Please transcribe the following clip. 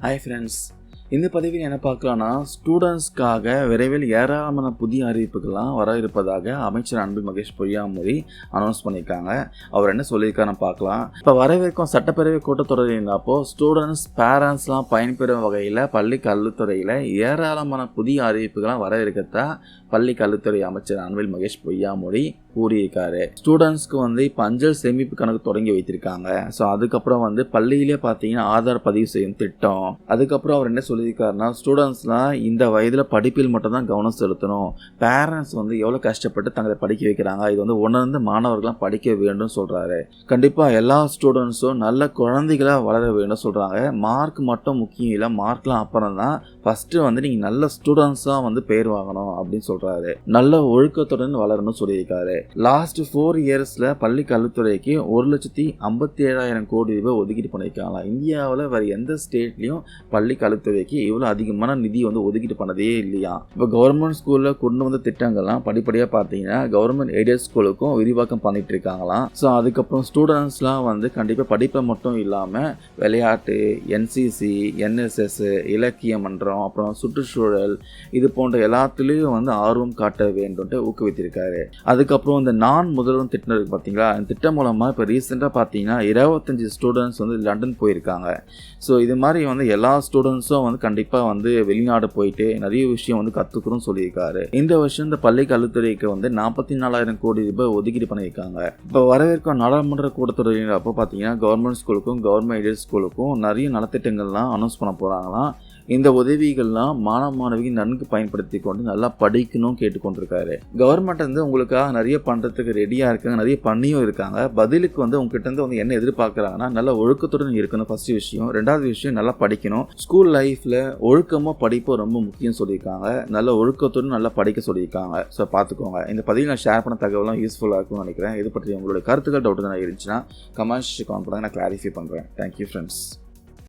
Hi friends இந்த பதிவில் என்ன பார்க்கலாம்னா ஸ்டூடெண்ட்ஸ்க்காக விரைவில் ஏராளமான புதிய அறிவிப்புகள்லாம் வர இருப்பதாக அமைச்சர் அன்பில் மகேஷ் பொய்யாமொழி அனௌன்ஸ் பண்ணியிருக்காங்க. அவர் என்ன சொல்லியிருக்காருன்னு பார்க்கலாம். இப்போ வரவிருக்கும் சட்டப்பேரவை கூட்டத்தொடர் இருந்தப்போ ஸ்டூடெண்ட்ஸ் பேரண்ட்ஸ்லாம் பயன்பெறும் வகையில் பள்ளி கல்வித்துறையில் ஏராளமான புதிய அறிவிப்புகள்லாம் வர இருக்கத்தா பள்ளி கல்வித்துறை அமைச்சர் அன்பில் மகேஷ் பொய்யாமொழி கூறியிருக்காரு ஸ்டூடெண்ட்ஸ்க்கு வந்து இப்போ அஞ்சல் சேமிப்பு கணக்கு தொடங்கி வைத்திருக்காங்க. ஸோ அதுக்கப்புறம் வந்து பள்ளியிலே பார்த்தீங்கன்னா ஆதார் பதிவு செய்யும் திட்டம். அதுக்கப்புறம் அவர் என்ன சொல்லியிருக்காருன்னா ஸ்டூடெண்ட்ஸ்லாம் இந்த வயதில் படிப்பில் மட்டும்தான் கவனம் செலுத்தணும். பேரண்ட்ஸ் வந்து எவ்வளோ கஷ்டப்பட்டு தங்களை படிக்க வைக்கிறாங்க. இது வந்து உணர்ந்து மாணவர்கள்லாம் படிக்க வேண்டும் சொல்கிறாரு கண்டிப்பாக எல்லா ஸ்டூடெண்ட்ஸும் நல்ல குழந்தைகளாக வளர வேண்டும் சொல்கிறாங்க மார்க் மட்டும் முக்கியம் இல்லை மார்க்லாம் அப்புறம் தான் ஃபஸ்ட்டு வந்து நீங்கள் நல்ல ஸ்டூடெண்ட்ஸாக வந்து பேர் வாங்கணும் அப்படின்னு சொல்கிறாரு நல்ல ஒழுக்கத்துடன் வளரணும்னு சொல்லியிருக்காரு. லாஸ்ட் ஃபோர் இயர்ஸில் பள்ளி கல்வித்துறைக்கு ஒரு லட்சத்தி ஐம்பத்தி ஏழாயிரம் கோடி ரூபாய் ஒதுக்கீடு பண்ணியிருக்காங்களா? இந்தியாவில் வேறு எந்த ஸ்டேட்லேயும் பள்ளி கல்வித்துறைக்கு இவ்வளோ அதிகமான நிதி வந்து ஒதுக்கீடு பண்ணதே இல்லையா? இப்போ கவர்மெண்ட் ஸ்கூலில் கொண்டு வந்த திட்டங்கள்லாம் படிப்படியாக பார்த்தீங்கன்னா கவர்மெண்ட் எய்டட் ஸ்கூலுக்கும் விரிவாக்கம் பண்ணிட்டு இருக்காங்களாம் ஸோ அதுக்கப்புறம் ஸ்டூடெண்ட்ஸ்லாம் வந்து கண்டிப்பாக படிப்பை மட்டும் இல்லாமல் விளையாட்டு என்சிசி என்எஸ்எஸ் இலக்கிய மன்றம் அப்புறம் சுற்றுச்சூழல் இது போன்ற எல்லாத்துலேயும் வந்து ஆர்வம் காட்ட வேண்டும்ட்டு ஊக்குவித்திருக்காரு. அதுக்கப்புறம் இந்த நான் முதல்வன் திட்டம் இருக்குது பார்த்தீங்களா அந்த திட்டம் மூலமாக இப்போ ரீசெண்டாக பார்த்தீங்கன்னா இருபத்தஞ்சி ஸ்டூடெண்ட்ஸ் வந்து லண்டன் போயிருக்காங்க. ஸோ இது மாதிரி வந்து எல்லா ஸ்டூடெண்ட்ஸும் வந்து கண்டிப்பாக வந்து வெளிநாடு போயிட்டு நிறைய விஷயம் வந்து கற்றுக்கணும்னு சொல்லியிருக்காரு. இந்த வருஷம் இந்த பள்ளி கல்வித்துறைக்கு வந்து நாற்பத்தி நாலாயிரம் கோடி ரூபாய் ஒதுக்கீடு பண்ணியிருக்காங்க. இப்போ வரவேற்கும் நாடாளுமன்ற கூட்டத்தொடரில் அப்போ பார்த்தீங்கன்னா கவர்மெண்ட் ஸ்கூலுக்கும் கவர்மெண்ட் எய்டட் ஸ்கூலுக்கும் நிறைய நலத்திட்டங்கள்லாம் அனௌன்ஸ் பண்ண போகிறாங்களாம் இந்த உதவிகள்லாம் மாணவ மாணவிக்கு நன்கு பயன்படுத்தி கொண்டு நல்லா படிக்கணும் கேட்டுக்கொண்டிருக்காரு. கவர்மெண்ட் வந்து உங்களுக்காக நிறைய பண்ணுறதுக்கு ரெடியாக இருக்காங்க நிறைய பண்ணியும் இருக்காங்க. பதிலுக்கு வந்து உங்ககிட்ட இருந்து வந்து என்ன எதிர்பார்க்குறாங்கன்னா நல்ல ஒழுக்கத்துடன் இருக்கணும் ஃபர்ஸ்ட் விஷயம். ரெண்டாவது விஷயம் நல்லா படிக்கணும். ஸ்கூல் லைஃப்பில் ஒழுக்கமாக படிப்பும் ரொம்ப முக்கியம் சொல்லியிருக்காங்க. நல்ல ஒழுக்கத்துடன் நல்லா படிக்க சொல்லியிருக்காங்க. ஸோ பார்த்துக்கோங்க. இந்த பதிவில் நான் ஷேர் பண்ண தகவலாம் யூஸ்ஃபுல்லாக இருக்கும்னு நினைக்கிறேன். இது பற்றி உங்களுடைய கருத்துக்கள் டவுட் தான் இருந்துச்சுன்னா கமெண்ட்ஸ் கமெண்ட் பண்ணுங்க. நான் கிளாரிஃபை பண்ணுறேன் தேங்க்யூ ஃப்ரெண்ட்ஸ்